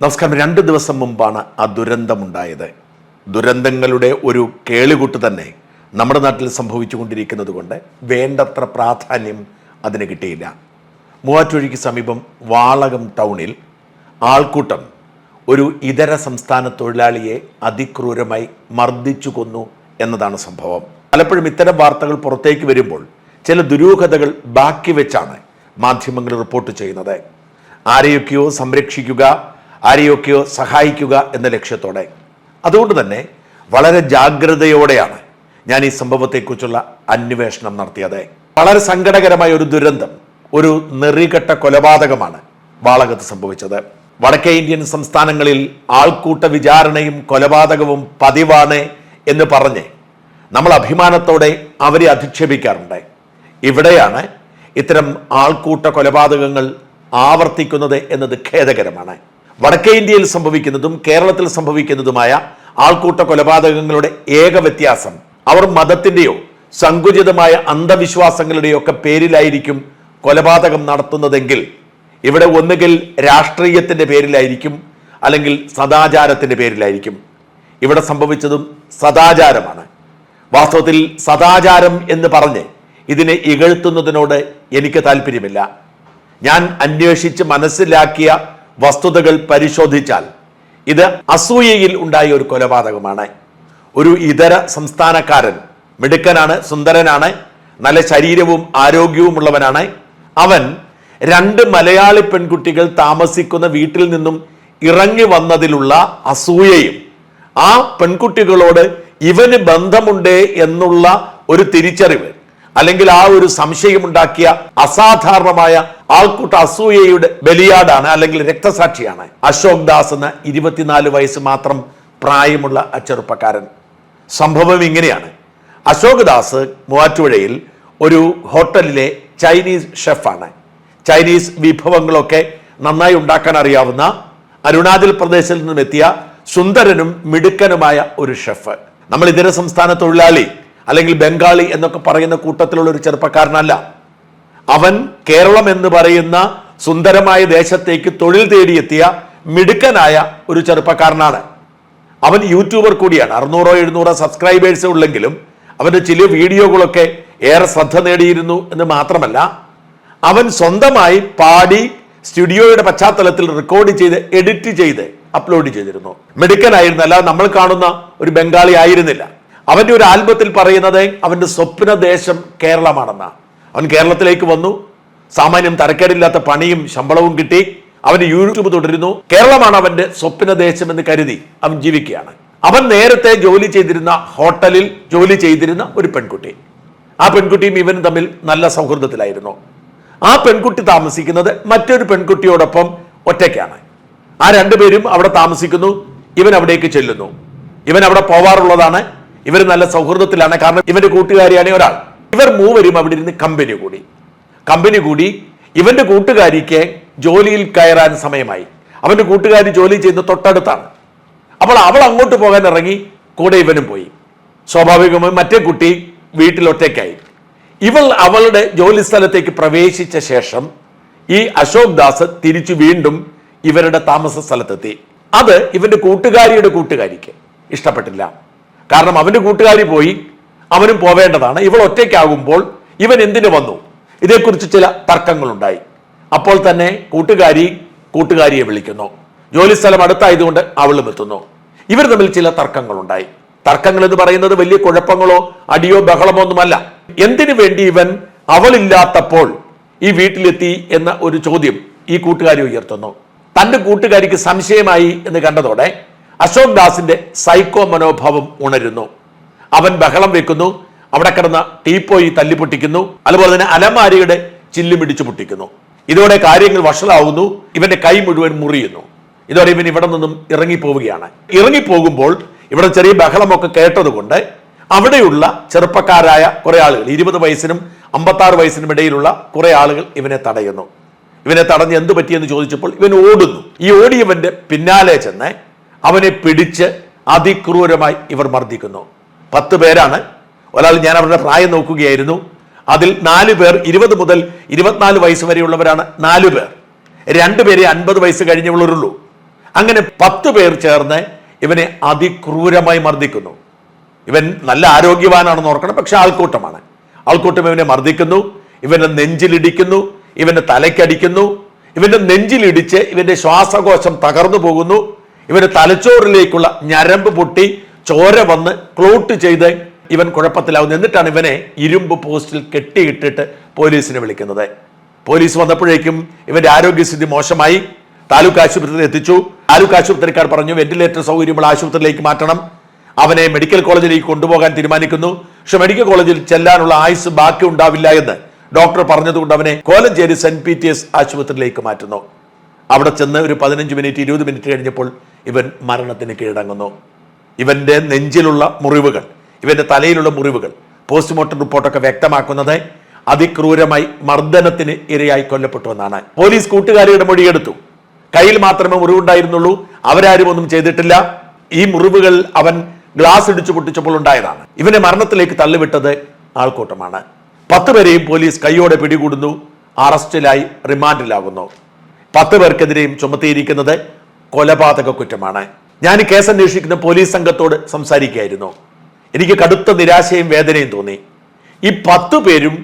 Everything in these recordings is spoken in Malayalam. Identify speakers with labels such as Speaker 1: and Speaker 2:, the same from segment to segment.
Speaker 1: നമസ്കാരം. രണ്ട് ദിവസം മുമ്പാണ് ആ ദുരന്തമുണ്ടായത്. ദുരന്തങ്ങളുടെ ഒരു കേളുകൂട്ട് തന്നെ നമ്മുടെ നാട്ടിൽ സംഭവിച്ചുകൊണ്ടിരിക്കുന്നത് കൊണ്ട് വേണ്ടത്ര പ്രാധാന്യം അതിന് കിട്ടിയില്ല. മൂവാറ്റുവഴിക്ക് സമീപം വാളകം ടൗണിൽ ആൾക്കൂട്ടം ഒരു ഇതര സംസ്ഥാന തൊഴിലാളിയെ അതിക്രൂരമായി മർദ്ദിച്ചു കൊന്നു എന്നതാണ് സംഭവം. പലപ്പോഴും ഇത്തരം വാർത്തകൾ പുറത്തേക്ക് വരുമ്പോൾ ചില ദുരൂഹതകൾ ബാക്കി വെച്ചാണ് മാധ്യമങ്ങൾ റിപ്പോർട്ട് ചെയ്യുന്നത്. ആരെയൊക്കെയോ സംരക്ഷിക്കുക ആരെയൊക്കെയോ സഹായിക്കുക എന്ന ലക്ഷ്യത്തോടെ. അതുകൊണ്ട് തന്നെ വളരെ ജാഗ്രതയോടെയാണ് ഞാൻ ഈ സംഭവത്തെക്കുറിച്ചുള്ള അന്വേഷണം നടത്തിയത്. വളരെ സങ്കടകരമായ ഒരു ദുരന്തം ഒരു നെറികെട്ട കൊലപാതകമാണ് വാളകത്ത് സംഭവിച്ചത്. വടക്കേ ഇന്ത്യൻ സംസ്ഥാനങ്ങളിൽ ആൾക്കൂട്ട വിചാരണയും കൊലപാതകവും പതിവാണ് എന്ന് പറഞ്ഞ് നമ്മൾ അഭിമാനത്തോടെ അവരെ അധിക്ഷേപിക്കാറുണ്ട്. ഇവിടെയാണ് ഇത്തരം ആൾക്കൂട്ട കൊലപാതകങ്ങൾ ആവർത്തിക്കുന്നത് എന്നത് ഖേദകരമാണ്. വടക്കേ ഇന്ത്യയിൽ സംഭവിക്കുന്നതും കേരളത്തിൽ സംഭവിക്കുന്നതുമായ ആൾക്കൂട്ട കൊലപാതകങ്ങളുടെ ഏക വ്യത്യാസം അവർ മതത്തിന്റെയോ സങ്കുചിതമായ അന്ധവിശ്വാസങ്ങളുടെയോ ഒക്കെ പേരിലായിരിക്കും കൊലപാതകം നടത്തുന്നതെങ്കിൽ ഇവിടെ ഒന്നുകിൽ രാഷ്ട്രീയത്തിന്റെ പേരിലായിരിക്കും അല്ലെങ്കിൽ സദാചാരത്തിന്റെ പേരിലായിരിക്കും. ഇവിടെ സംഭവിച്ചതും സദാചാരമാണ്. വാസ്തവത്തിൽ സദാചാരം എന്ന് പറഞ്ഞ് ഇതിനെ ഇകഴ്ത്തുന്നതിനോട് എനിക്ക് താല്പര്യമില്ല. ഞാൻ അന്വേഷിച്ച് മനസ്സിലാക്കിയ വസ്തുതകൾ പരിശോധിച്ചാൽ ഇത് അസൂയയിൽ ഉണ്ടായ ഒരു കൊലപാതകമാണ്. ഒരു ഇതര സംസ്ഥാനക്കാരൻ മിടുക്കനാണ് സുന്ദരനാണ് നല്ല ശരീരവും ആരോഗ്യവുമുള്ളവനാണ്. അവൻ രണ്ട് മലയാളി പെൺകുട്ടികൾ താമസിക്കുന്ന വീട്ടിൽ നിന്നും ഇറങ്ങി വന്നതിലുള്ള അസൂയയും ആ പെൺകുട്ടികളോട് ഇവന് ബന്ധമുണ്ട് എന്നുള്ള ഒരു തിരിച്ചറിവ് അല്ലെങ്കിൽ ആ ഒരു സംശയമുണ്ടാക്കിയ അസാധാരണമായ ആൾക്കൂട്ട അസൂയയുടെ ബലിയാടാണ് അല്ലെങ്കിൽ രക്തസാക്ഷിയാണ് അശോക് ദാസ് എന്ന ഇരുപത്തിനാല് വയസ്സ് മാത്രം പ്രായമുള്ള ചെറുപ്പക്കാരൻ. സംഭവം ഇങ്ങനെയാണ്. അശോക് ദാസ് മൂവാറ്റുപുഴയിൽ ഒരു ഹോട്ടലിലെ ചൈനീസ് ഷെഫാണ്. ചൈനീസ് വിഭവങ്ങളൊക്കെ നന്നായി ഉണ്ടാക്കാൻ അറിയാവുന്ന അരുണാചൽ പ്രദേശിൽ നിന്നും എത്തിയ സുന്ദരനും മിടുക്കനുമായ ഒരു ഷെഫ്. നമ്മൾ ഇതര സംസ്ഥാന തൊഴിലാളി അല്ലെങ്കിൽ ബംഗാളി എന്നൊക്കെ പറയുന്ന കൂട്ടത്തിലുള്ള ഒരു ചെറുപ്പക്കാരനല്ല. അവൻ കേരളം എന്ന് പറയുന്ന സുന്ദരമായ ദേശത്തേക്ക് തൊഴിൽ തേടിയെത്തിയ മിടുക്കനായ ഒരു ചെറുപ്പക്കാരനാണ്. അവൻ യൂട്യൂബർ കൂടിയാണ്. അറുന്നൂറോ എഴുന്നൂറോ സബ്സ്ക്രൈബേഴ്സ് ഉള്ളെങ്കിലും അവന്റെ ചില വീഡിയോകളൊക്കെ ഏറെ ശ്രദ്ധ നേടിയിരുന്നു എന്ന് മാത്രമല്ല അവൻ സ്വന്തമായി പാടി സ്റ്റുഡിയോയുടെ പശ്ചാത്തലത്തിൽ റെക്കോർഡ് ചെയ്ത് എഡിറ്റ് ചെയ്ത് അപ്ലോഡ് ചെയ്തിരുന്നു. മെഡിക്കൽ ആയിരുന്നല്ല നമ്മൾ കാണുന്ന ഒരു ബംഗാളി ആയിരുന്നില്ല. അവന്റെ ഒരു ആൽബത്തിൽ പറയുന്നത് അവന്റെ സ്വപ്ന ദേശം കേരളമാണെന്നാണ് അവൻ കേരളത്തിലേക്ക് വന്നു. സാമാന്യം തരക്കേടില്ലാത്ത പണിയും ശമ്പളവും കിട്ടി. അവന് യൂട്യൂബ് തുടരുന്നു. കേരളമാണ് അവന്റെ സ്വപ്ന ദേശം എന്ന് കരുതി അവൻ ജീവിക്കുകയാണ്. അവൻ നേരത്തെ ജോലി ചെയ്തിരുന്ന ഹോട്ടലിൽ ജോലി ചെയ്തിരുന്ന ഒരു പെൺകുട്ടി. ആ പെൺകുട്ടിയും ഇവനും തമ്മിൽ നല്ല സൗഹൃദത്തിലായിരുന്നു. ആ പെൺകുട്ടി താമസിക്കുന്നത് മറ്റൊരു പെൺകുട്ടിയോടൊപ്പം ഒറ്റയ്ക്കാണ്. ആ രണ്ടുപേരും അവിടെ താമസിക്കുന്നു. ഇവൻ അവിടേക്ക് ചെല്ലുന്നു. ഇവൻ അവിടെ പോവാറുള്ളതാണ്. ഇവർ നല്ല സൗഹൃദത്തിലാണ്. കാരണം ഇവന്റെ കൂട്ടുകാരിയാണ് ഒരാൾ. ഇവർ മൂവരും അവിടെ ഇരുന്ന് കമ്പനി കൂടി. കമ്പനി കൂടി ഇവന്റെ കൂട്ടുകാരിക്ക് ജോലിയിൽ കയറാൻ സമയമായി. അവന്റെ കൂട്ടുകാരി ജോലി ചെയ്യുന്ന തൊട്ടടുത്താണ്. അപ്പോൾ അവൾ അങ്ങോട്ട് പോകാൻ ഇറങ്ങി കൂടെ ഇവനും പോയി. സ്വാഭാവികമായും മറ്റേ കുട്ടി വീട്ടിൽ ഒറ്റയ്ക്കായി. ഇവൾ അവളുടെ ജോലി സ്ഥലത്തേക്ക് പ്രവേശിച്ച ശേഷം ഈ അശോക് ദാസ് തിരിച്ചു വീണ്ടും ഇവരുടെ താമസ സ്ഥലത്തെത്തി. അത് ഇവന്റെ കൂട്ടുകാരിയുടെ കൂട്ടുകാരിക്ക് ഇഷ്ടപ്പെട്ടില്ല. കാരണം അവന്റെ കൂട്ടുകാരി പോയി അവനും പോവേണ്ടതാണ്. ഇവൾ ഒറ്റയ്ക്കാകുമ്പോൾ ഇവൻ എന്തിനു വന്നു? ഇതേക്കുറിച്ച് ചില തർക്കങ്ങളുണ്ടായി. അപ്പോൾ തന്നെ കൂട്ടുകാരി കൂട്ടുകാരിയെ വിളിക്കുന്നു. ജോലിസ്ഥലം അടുത്തായതുകൊണ്ട് അവളും എത്തുന്നു. ഇവർ തമ്മിൽ ചില തർക്കങ്ങളുണ്ടായി. തർക്കങ്ങൾ എന്ന് പറയുന്നത് വലിയ കുഴപ്പങ്ങളോ അടിയോ ബഹളമോ ഒന്നുമല്ല. എന്തിനു വേണ്ടി ഇവൻ അവളില്ലാത്തപ്പോൾ ഈ വീട്ടിലെത്തി എന്ന ഒരു ചോദ്യം ഈ കൂട്ടുകാരി ഉയർത്തുന്നു. തന്റെ കൂട്ടുകാരിക്ക് സംശയമായി എന്ന് കണ്ടതോടെ അശോക് ദാസിന്റെ സൈക്കോ മനോഭാവം ഉണരുന്നു. അവൻ ബഹളം വെക്കുന്നു അവിടെ കിടന്ന ടീപ്പോയി തല്ലിപ്പൊട്ടിക്കുന്നു അതുപോലെ തന്നെ അലമാരിയുടെ ചില്ലുമിടിച്ചു പൊട്ടിക്കുന്നു. ഇതോടെ കാര്യങ്ങൾ വഷളാവുന്നു ഇവന്റെ കൈ മുഴുവൻ മുറിയുന്നു. ഇതോടെ ഇവൻ ഇവിടെ നിന്നും ഇറങ്ങിപ്പോവുകയാണ്. ഇറങ്ങിപ്പോകുമ്പോൾ ഇവിടെ ചെറിയ ബഹളമൊക്കെ കേട്ടതുകൊണ്ട് അവിടെയുള്ള ചെറുപ്പക്കാരായ കുറെ ആളുകൾ ഇരുപത് വയസ്സിനും അമ്പത്താറ് വയസ്സിനും ഇടയിലുള്ള കുറെ ആളുകൾ ഇവനെ തടയുന്നു. ഇവനെ തടഞ്ഞ് എന്ത് പറ്റിയെന്ന് ചോദിച്ചപ്പോൾ ഇവൻ ഓടുന്നു. ഈ ഓടിയവന്റെ പിന്നാലെ ചെന്ന് അവനെ പിടിച്ച് അതിക്രൂരമായി ഇവർ മർദ്ദിക്കുന്നു. പത്ത് പേരാണ്. ഒരാൾ ഞാൻ അവരുടെ പ്രായം നോക്കുകയായിരുന്നു. അതിൽ നാല് പേർ ഇരുപത് മുതൽ ഇരുപത്തിനാല് വയസ്സ് വരെയുള്ളവരാണ് നാല് പേർ. രണ്ടുപേരെ അൻപത് വയസ്സ് കഴിഞ്ഞവളുള്ളൂ. അങ്ങനെ പത്ത് പേർ ചേർന്ന് ഇവനെ അതിക്രൂരമായി മർദ്ദിക്കുന്നു. ഇവൻ നല്ല ആരോഗ്യവാനാണെന്ന് ഓർക്കണം പക്ഷെ ആൾക്കൂട്ടമാണ്. ആൾക്കൂട്ടം ഇവനെ മർദ്ദിക്കുന്നു ഇവന്റെ നെഞ്ചിലിടിക്കുന്നു ഇവന്റെ തലയ്ക്കടിക്കുന്നു ഇവന്റെ നെഞ്ചിലിടിച്ച് ഇവന്റെ ശ്വാസകോശം തകർന്നു പോകുന്നു. ഇവന്റെ തലച്ചോറിലേക്കുള്ള ഞരമ്പ് പൊട്ടി ചോര വന്ന് ക്ലോട്ട് ചെയ്ത് ഇവൻ കുഴപ്പത്തിലാവുന്നു. എന്നിട്ടാണ് ഇവനെ ഇരുമ്പ് പോസ്റ്റിൽ കെട്ടിയിട്ടിട്ട് പോലീസിനെ വിളിക്കുന്നത്. പോലീസ് വന്നപ്പോഴേക്കും ഇവന്റെ ആരോഗ്യസ്ഥിതി മോശമായി. താലൂക്ക് ആശുപത്രിയിൽ എത്തിച്ചു. താലൂക്ക് ആശുപത്രിക്കാർ പറഞ്ഞു വെന്റിലേറ്റർ സൗകര്യമുള്ള ആശുപത്രിയിലേക്ക് മാറ്റണം. അവനെ മെഡിക്കൽ കോളേജിലേക്ക് കൊണ്ടുപോകാൻ തീരുമാനിക്കുന്നു. പക്ഷെ മെഡിക്കൽ കോളേജിൽ ചെല്ലാനുള്ള ആയുസ് ബാക്കി ഉണ്ടാവില്ല എന്ന് ഡോക്ടർ പറഞ്ഞതുകൊണ്ട് അവനെ കോലഞ്ചേരി സെന്റ് പീറ്റേഴ്സ് ആശുപത്രിയിലേക്ക് മാറ്റുന്നു. അവിടെ ചെന്ന് ഒരു പതിനഞ്ച് മിനിറ്റ് ഇരുപത് മിനിറ്റ് കഴിഞ്ഞപ്പോൾ ഇവൻ മരണത്തിന് കീഴടങ്ങുന്നു. ഇവന്റെ നെഞ്ചിലുള്ള മുറിവുകൾ ഇവന്റെ തലയിലുള്ള മുറിവുകൾ പോസ്റ്റ്മോർട്ടം റിപ്പോർട്ടൊക്കെ വ്യക്തമാക്കുന്നത് അതിക്രൂരമായി മർദ്ദനത്തിന് ഇരയായി കൊല്ലപ്പെട്ടു എന്നാണ്. പോലീസ് കൂട്ടുകാരിയുടെ മൊഴിയെടുത്തു കയ്യിൽ മാത്രമേ മുറിവുണ്ടായിരുന്നുള്ളൂ അവരാരും ഒന്നും ചെയ്തിട്ടില്ല. ഈ മുറിവുകൾ അവൻ ഗ്ലാസ് ഇടിച്ചു പൊട്ടിച്ചപ്പോൾ ഉണ്ടായതാണ്. ഇവനെ മരണത്തിലേക്ക് തള്ളിവിട്ടത് ആൾക്കൂട്ടമാണ്. പത്ത് പേരെയും പോലീസ് കൈയോടെ പിടികൂടുന്നു അറസ്റ്റിലായി റിമാൻഡിലാകുന്നു. പത്ത് പേർക്കെതിരെയും ചുമത്തിയിരിക്കുന്നത് കൊലപാതക കുറ്റമാണ്. ഞാൻ കേസ് അന്വേഷിക്കുന്ന പോലീസ് സംഘത്തോട് സംസാരിക്കുകയായിരുന്നു. എനിക്ക് കടുത്ത നിരാശയും വേദനയും തോന്നി. ഈ പത്തു പേരും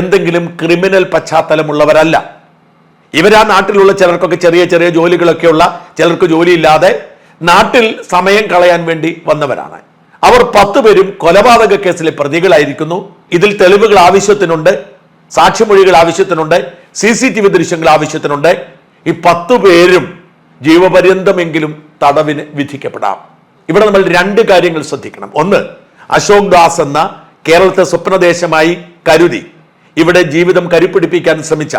Speaker 1: എന്തെങ്കിലും ക്രിമിനൽ പശ്ചാത്തലമുള്ളവരല്ല. ഇവരാ നാട്ടിലുള്ള ചിലർക്കൊക്കെ ചെറിയ ചെറിയ ജോലികളൊക്കെയുള്ള ചിലർക്ക് ജോലിയില്ലാതെ നാട്ടിൽ സമയം കളയാൻ വേണ്ടി വന്നവരാണ്. അവർ പത്ത് പേരും കൊലപാതക കേസിലെ പ്രതികളായിരിക്കുന്നു. ഇതിൽ തെളിവുകൾ ആവശ്യത്തിനുണ്ട് സാക്ഷിമൊഴികൾ ആവശ്യത്തിനുണ്ട് സി സി ടി വി ദൃശ്യങ്ങൾ ആവശ്യത്തിനുണ്ട്. ഈ പത്ത് പേരും ജീവപര്യന്തമെങ്കിലും തടവിന് വിധിക്കപ്പെടാം. ഇവിടെ നമ്മൾ രണ്ട് കാര്യങ്ങൾ ശ്രദ്ധിക്കണം. ഒന്ന് അശോക് ദാസ് എന്ന കേരളത്തെ സ്വപ്നദേശമായി കരുതി. ഇവിടെ ജീവിതം കരുപ്പിടിപ്പിക്കാൻ ശ്രമിച്ച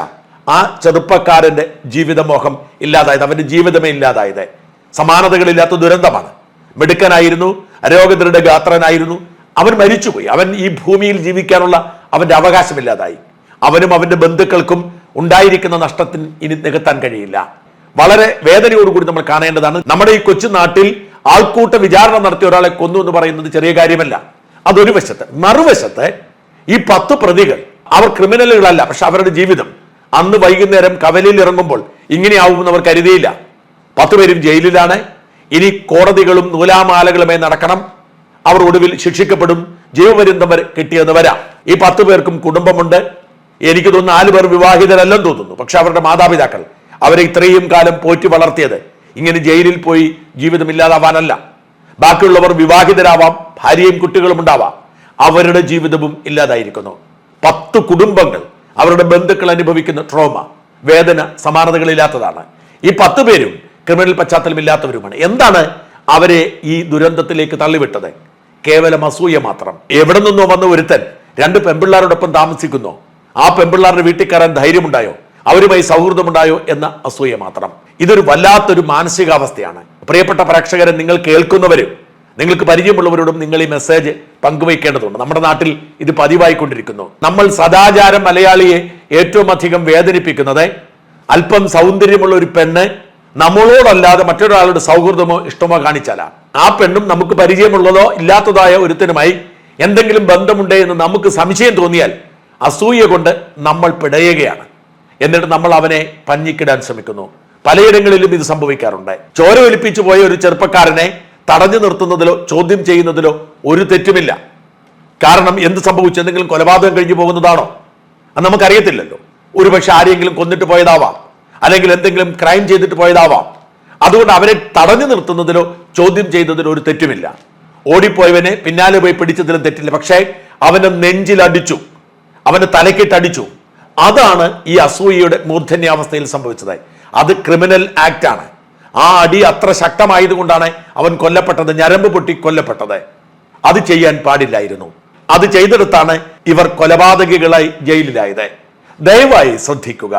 Speaker 1: ആ ചെറുപ്പക്കാരന്റെ ജീവിതമോഹം ഇല്ലാതായത് അവന്റെ ജീവിതമേ ഇല്ലാതായത്. സമാനതകളില്ലാത്ത ദുരന്തമാണ്. മിടുക്കനായിരുന്നു രോഗദൃഢ ഗാത്രനായിരുന്നു. അവൻ മരിച്ചുപോയി. അവൻ ഈ ഭൂമിയിൽ ജീവിക്കാനുള്ള അവന്റെ അവകാശമില്ലാതായി. അവനും അവന്റെ ബന്ധുക്കൾക്കും ഉണ്ടായിരിക്കുന്ന നഷ്ടത്തിന് ഇനി നികത്താൻ കഴിയില്ല. വളരെ വേദനയോടുകൂടി നമ്മൾ കാണേണ്ടതാണ് നമ്മുടെ ഈ കൊച്ചു നാട്ടിൽ ആൾക്കൂട്ട വിചാരണ നടത്തിയ ഒരാളെ കൊന്നു എന്ന് പറയുന്നത് ചെറിയ കാര്യമല്ല. അതൊരു വശത്ത്. മറുവശത്ത് ഈ പത്ത് പ്രതികൾ അവർ ക്രിമിനലുകളല്ല പക്ഷെ അവരുടെ ജീവിതം. അന്ന് വൈകുന്നേരം കവലയിൽ ഇറങ്ങുമ്പോൾ ഇങ്ങനെയാവുമെന്ന് അവർ കരുതിയില്ല. പത്ത് പേരും ജയിലിലാണ്. ഇനി കോടതികളും നൂലാമാലകളുമേ നടക്കണം. അവർ ഒടുവിൽ ശിക്ഷിക്കപ്പെടും. ജീവപര്യന്തം വരെ കിട്ടിയെന്ന് വരാം. ഈ പത്ത് പേർക്കും കുടുംബമുണ്ട്. എനിക്ക് തോന്നുന്നു നാല് പേർ വിവാഹിതരല്ലെന്ന് തോന്നുന്നു. പക്ഷെ അവരുടെ മാതാപിതാക്കൾ അവരെ ഇത്രയും കാലം പോറ്റി വളർത്തിയത് ഇങ്ങനെ ജയിലിൽ പോയി ജീവിതമില്ലാതാവാനല്ല ബാക്കിയുള്ളവർ വിവാഹിതരാവാം ഭാര്യയും കുട്ടികളും ഉണ്ടാവാം. അവരുടെ ജീവിതവും ഇല്ലാതായിരിക്കുന്നു. പത്ത് കുടുംബങ്ങൾ അവരുടെ ബന്ധുക്കൾ അനുഭവിക്കുന്ന ട്രോമ വേദന സമാനതകളില്ലാത്തതാണ്. ഈ പത്ത് പേരും ക്രിമിനൽ പശ്ചാത്തലമില്ലാത്തവരുമാണ്. എന്താണ് അവരെ ഈ ദുരന്തത്തിലേക്ക് തള്ളിവിട്ടത്? കേവലം അസൂയ മാത്രം. എവിടെ നിന്നോ വന്ന ഒരുത്തൻ രണ്ട് പെമ്പിള്ളാരോടൊപ്പം താമസിക്കുന്നു. ആ പെമ്പിള്ളാരുടെ വീട്ടിൽ കയറാൻ ധൈര്യമുണ്ടായോ? അവരുമായി സൗഹൃദമുണ്ടായോ എന്ന അസൂയ മാത്രം. ഇതൊരു വല്ലാത്തൊരു മാനസികാവസ്ഥയാണ്. പ്രിയപ്പെട്ട പ്രേക്ഷകരെ നിങ്ങൾ കേൾക്കുന്നവരും നിങ്ങൾക്ക് പരിചയമുള്ളവരോടും നിങ്ങൾ ഈ മെസ്സേജ് പങ്കുവയ്ക്കേണ്ടതുണ്ട്. നമ്മുടെ നാട്ടിൽ ഇത് പതിവായിക്കൊണ്ടിരിക്കുന്നു. നമ്മൾ സദാചാരം മലയാളിയെ ഏറ്റവും അധികം വേദനിപ്പിക്കുന്നത് അല്പം സൗന്ദര്യമുള്ള ഒരു പെണ്ണ് നമ്മളോടല്ലാതെ മറ്റൊരാളുടെ സൗഹൃദമോ ഇഷ്ടമോ കാണിച്ചാലാ. ആ പെണ്ണും നമുക്ക് പരിചയമുള്ളതോ ഇല്ലാത്തതായ ഒരുത്തനുമായി എന്തെങ്കിലും ബന്ധമുണ്ടേ എന്ന് നമുക്ക് സംശയം തോന്നിയാൽ അസൂയ കൊണ്ട് നമ്മൾ പിടയുകയാണ്. എന്നിട്ട് നമ്മൾ അവനെ പഞ്ഞിക്കിടാൻ ശ്രമിക്കുന്നു. പലയിടങ്ങളിലും ഇത് സംഭവിക്കാറുണ്ട്. ചോര ഒലിപ്പിച്ചു പോയ ഒരു ചെറുപ്പക്കാരനെ തടഞ്ഞു നിർത്തുന്നതിലോ ചോദ്യം ചെയ്യുന്നതിലോ ഒരു തെറ്റുമില്ല. കാരണം എന്ത് സംഭവിച്ചു? എന്തെങ്കിലും കൊലപാതകം കഴിഞ്ഞു പോകുന്നതാണോ? അത് നമുക്കറിയത്തില്ലല്ലോ. ഒരുപക്ഷെ ആരെങ്കിലും കൊന്നിട്ട് പോയതാവാം. അല്ലെങ്കിൽ എന്തെങ്കിലും ക്രൈം ചെയ്തിട്ട് പോയതാവാം. അതുകൊണ്ട് അവരെ തടഞ്ഞു നിർത്തുന്നതിലോ ചോദ്യം ചെയ്യുന്നതിലോ ഒരു തെറ്റുമില്ല. ഓടിപ്പോയവനെ പിന്നാലെ പോയി പിടിച്ചതിലും തെറ്റില്ല. പക്ഷേ അവനെ നെഞ്ചിലടിച്ചു അവന്റെ തലക്കിട്ടടിച്ചു അതാണ് ഈ അസൂയയുടെ മൂർധന്യാവസ്ഥയിൽ സംഭവിച്ചതായി അത് ക്രിമിനൽ ആക്ട് ആണ്. ആ അടി അത്ര ശക്തമായതുകൊണ്ടാണ് അവൻ കൊല്ലപ്പെട്ടത് ഞരമ്പ് പൊട്ടി കൊല്ലപ്പെട്ടത്. അത് ചെയ്യാൻ പാടില്ലായിരുന്നു. അത് ചെയ്തെടുത്താണ് ഇവർ കൊലപാതകികളായി ജയിലിലായത്. ദയവായി ശ്രദ്ധിക്കുക.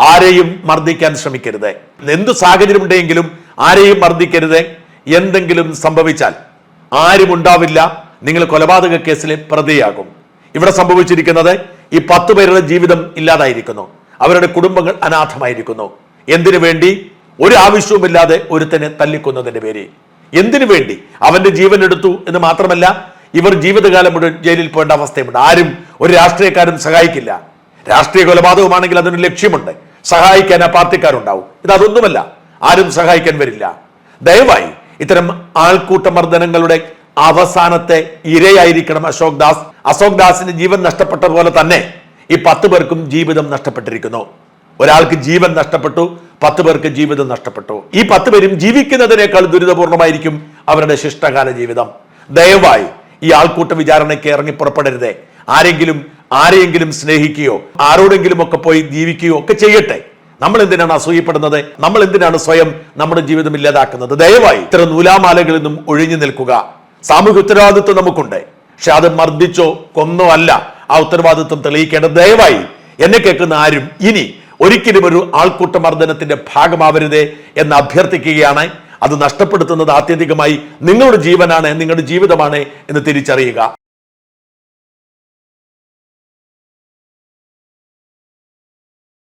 Speaker 1: ആരെയും മർദ്ദിക്കാൻ ശ്രമിക്കരുത്. എന്ത് സാഹചര്യം ഉണ്ടെങ്കിലും ആരെയും മർദ്ദിക്കരുത്. എന്തെങ്കിലും സംഭവിച്ചാൽ ആരും ഉണ്ടാവില്ല നിങ്ങൾ കൊലപാതക കേസിലെ പ്രതിയാകും. ഇവിടെ സംഭവിച്ചിരിക്കുന്നത് ഈ പത്ത് പേരുടെ ജീവിതം ഇല്ലാതായിരിക്കുന്നു. അവരുടെ കുടുംബങ്ങൾ അനാഥമായിരിക്കുന്നു. എന്തിനു വേണ്ടി? ഒരു ആവശ്യവുമില്ലാതെ ഒരുത്തനെ തല്ലിക്കൊന്നതിന്റെ പേര് എന്തിനു വേണ്ടി? അവന്റെ ജീവൻ എടുത്തു എന്ന് മാത്രമല്ല ഇവർ ജീവിതകാലം മുഴുവൻ ജയിലിൽ പോകേണ്ട അവസ്ഥയുണ്ട് ആരും ഒരു രാഷ്ട്രീയക്കാരും സഹായിക്കില്ല. രാഷ്ട്രീയ കൊലപാതകമാണെങ്കിൽ അതിന് ലക്ഷ്യമുണ്ട്. സഹായിക്കാൻ ആ പാർട്ടിക്കാരുണ്ടാവും. ഇത് അതൊന്നുമല്ല. ആരും സഹായിക്കാൻ വരില്ല. ദയവായി ഇത്തരം ആൾക്കൂട്ട മർദ്ദനങ്ങളുടെ അവസാനത്തെ ഇരയായിരിക്കണം അശോക് ദാസ്. അശോക് ദാസിന് ജീവൻ നഷ്ടപ്പെട്ട പോലെ തന്നെ ഈ പത്ത് പേർക്കും ജീവിതം നഷ്ടപ്പെട്ടിരിക്കുന്നു. ഒരാൾക്ക് ജീവൻ നഷ്ടപ്പെട്ടു പത്ത് പേർക്ക് ജീവിതം നഷ്ടപ്പെട്ടു. ഈ പത്ത് പേരും ജീവിക്കുന്നതിനേക്കാൾ ദുരിതപൂർണമായിരിക്കും അവരുടെ ശിഷ്ടകാല ജീവിതം. ദയവായി ഈ ആൾക്കൂട്ട വിചാരണയ്ക്ക് ഇറങ്ങി പുറപ്പെടരുതേ. ആരെങ്കിലും ആരെയെങ്കിലും സ്നേഹിക്കുകയോ ആരോടെങ്കിലും ഒക്കെ പോയി ജീവിക്കുകയോ ഒക്കെ ചെയ്യട്ടെ. നമ്മൾ എന്തിനാണ് അസൂയപ്പെടുന്നത്? നമ്മൾ എന്തിനാണ് സ്വയം നമ്മുടെ ജീവിതം ഇല്ലാതാക്കുന്നത്? ദയവായി ഇത്തരം നൂലാമാലകളിൽ നിന്നും ഒഴിഞ്ഞു നിൽക്കുക. സാമൂഹ്യ ഉത്തരവാദിത്വം നമുക്കുണ്ട്. പക്ഷെ അത് മർദ്ദിച്ചോ കൊന്നോ അല്ല. ആ ഉത്തരവാദിത്വം തെളിയിക്കേണ്ടത് ദയവായി എന്നെ കേൾക്കുന്ന ആരും ഇനി ഒരിക്കലും ഒരു ആൾക്കൂട്ട മർദ്ദനത്തിന്റെ ഭാഗമാവരുതേ എന്ന് അഭ്യർത്ഥിക്കുകയാണ്. അത് നഷ്ടപ്പെടുത്തുന്നത് ആത്യന്തികമായി നിങ്ങളുടെ ജീവനാണ് നിങ്ങളുടെ ജീവിതമാണ് എന്ന് തിരിച്ചറിയുക.